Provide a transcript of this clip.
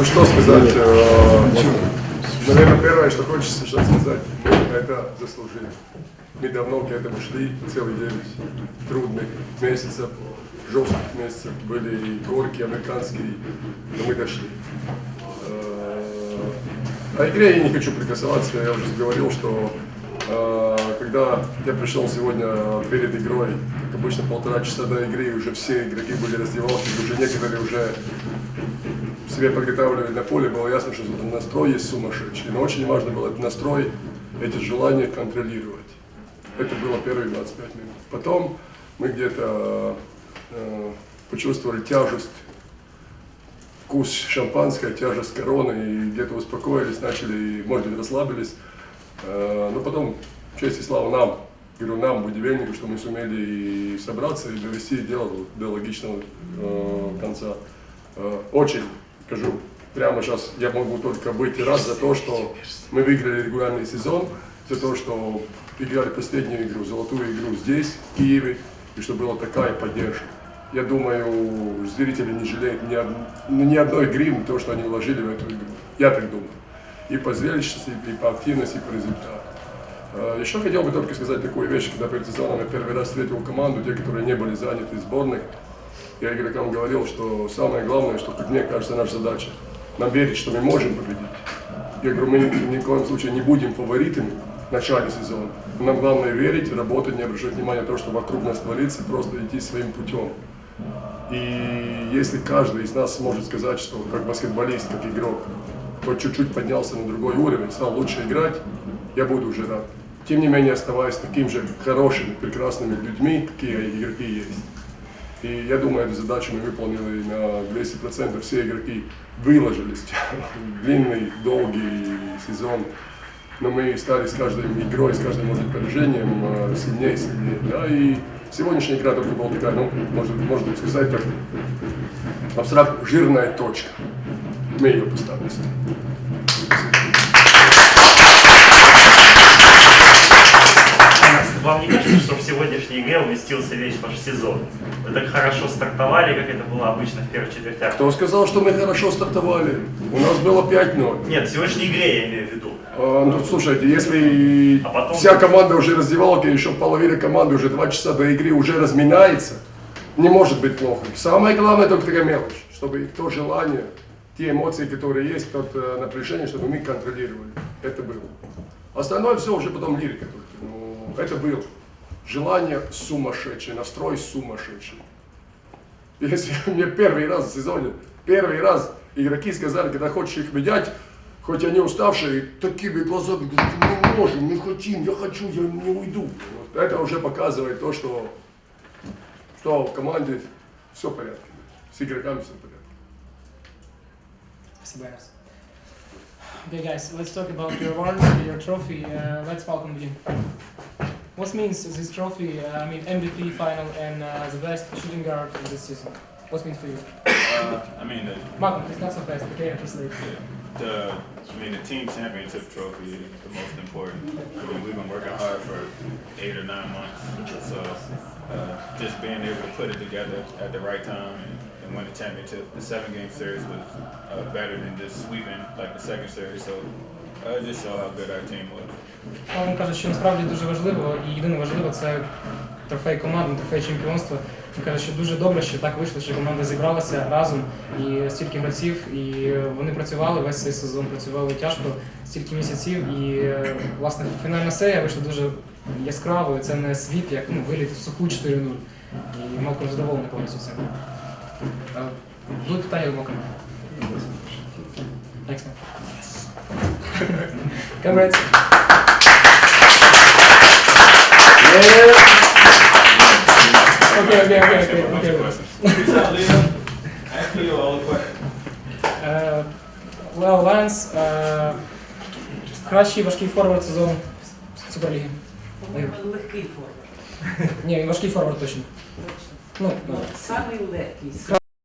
Ну что сказать, э, наверное, первое, что хочется сейчас сказать, мы это заслужили. Мы давно к этому шли, целый 9 трудных месяцев, жестких месяцев, были и горки американские, но мы дошли. Э, О игре я не хочу прикасаться, я уже говорил, что э, когда я пришел сегодня перед игрой, как обычно полтора часа до игры, уже все игроки были раздевалки, уже некоторые уже себе подготавливали на поле, было ясно, что настрой есть сумасшедший. Но очень важно было этот настрой, эти желания контролировать. Это было первые 25 минут. Потом мы где-то э, почувствовали тяжесть, вкус шампанское, тяжесть короны, и где-то успокоились, начали, может быть, расслабились. Э, но потом, честь и слава нам, говорю нам, будивельнику, что мы сумели и собраться, и довести дело до логичного э, конца. Э, очень, скажу, прямо сейчас я могу только быть рад за то, что мы выиграли регулярный сезон, за то, что играли последнюю игру, золотую игру здесь, в Киеве, и что была такая поддержка. Я думаю, зрители не жалеют ни, од- ни одной гривны, то, что они вложили в эту игру. Я так думаю. И по зрелищности, и по активности, и по результату. Э, Еще хотел бы только сказать такую вещь, когда перед сезоном я первый раз встретил команду, те, которые не были заняты в сборной, я игрокам говорил, что самое главное, что, как мне кажется, наша задача, нам верить, что мы можем победить. Я говорю, мы ни в коем случае не будем фаворитами в начале сезона. Нам главное верить, работать, не обращать внимания на то, что вокруг нас творится, просто идти своим путем. И если каждый из нас сможет сказать, что как баскетболист, как игрок, хоть чуть-чуть поднялся на другой уровень, стал лучше играть, я буду уже рад. Тем не менее, оставаясь таким же хорошими, прекрасными людьми, какие игроки есть. И я думаю, эту задачу мы выполнили на 200%. Все игроки выложились. Длинный, долгий сезон. Но мы стали с каждой игрой, с каждым может, поражением э, сильнее сильнее. Да? И сегодняшняя игра только была такая, ну, может, можно сказать так, абстрактно жирная точка. Мы ее поставили. Вам не кажется, что в сегодняшней игре уместился весь ваш сезон? Вы так хорошо стартовали, как это было обычно в первых четвертях. Кто сказал, что мы хорошо стартовали? У нас было 5-0. Нет, в сегодняшней игре я имею в виду. А, ну, слушайте, если А потом- вся команда уже раздевалка, еще половина команды уже два часа до игры уже разминается, не может быть плохо. Самое главное только такая мелочь, чтобы то желание, те эмоции, которые есть, тот э, напряжение, чтобы мы контролировали. Это было. Остальное все уже потом лирика только. Ну, это было. Желание сумасшедшее, настрой сумасшедший. Если мне первый раз в сезоне, первый раз игроки сказали, когда хочешь их менять, хоть они уставшие, такими глазами, мы можем, мы хотим, я хочу, я не уйду. Вот это уже показывает то, что, что в команде все в порядке. С игроками все в порядке. Спасибо, Арс. Okay, guys, let's talk about your awards, your trophy. Uh, let's welcome you. What means this trophy? Uh, I mean, MVP final and uh, the best shooting guard of this season. What means for you? Uh, I mean, the, Malcolm, it's not so fast. Okay, just like. the, I mean, the team championship trophy is the most important. I mean, we've been working hard for eight or nine months, so uh, just being able to put it together at the right time and, and win the championship. The seven game series was uh, better than just sweeping like the second series, so uh, it just showed how good our team was. Він каже, що насправді дуже важливо, і єдине важливо це трофей команди, трофей чемпіонства. Він каже, що дуже добре, що так вийшло, що команда зібралася разом і стільки гравців, і вони працювали весь цей сезон, працювали тяжко стільки місяців. І е, власне фінальна серія вийшла дуже яскравою. Це не світ, як ну, виліт в суху 4-0. І Малком задоволений повністю цим. Е, Будуть питання до Малкома? Thanks, man. Congrats. Okay, okay, okay, okay, okay. Ask me all the questions. Uh, well, Lance, uh, кращий важкий форвард сезону Суперліги. Легкий форвард. Ні, він важкий форвард точно. Ну, Ну, самий легкий.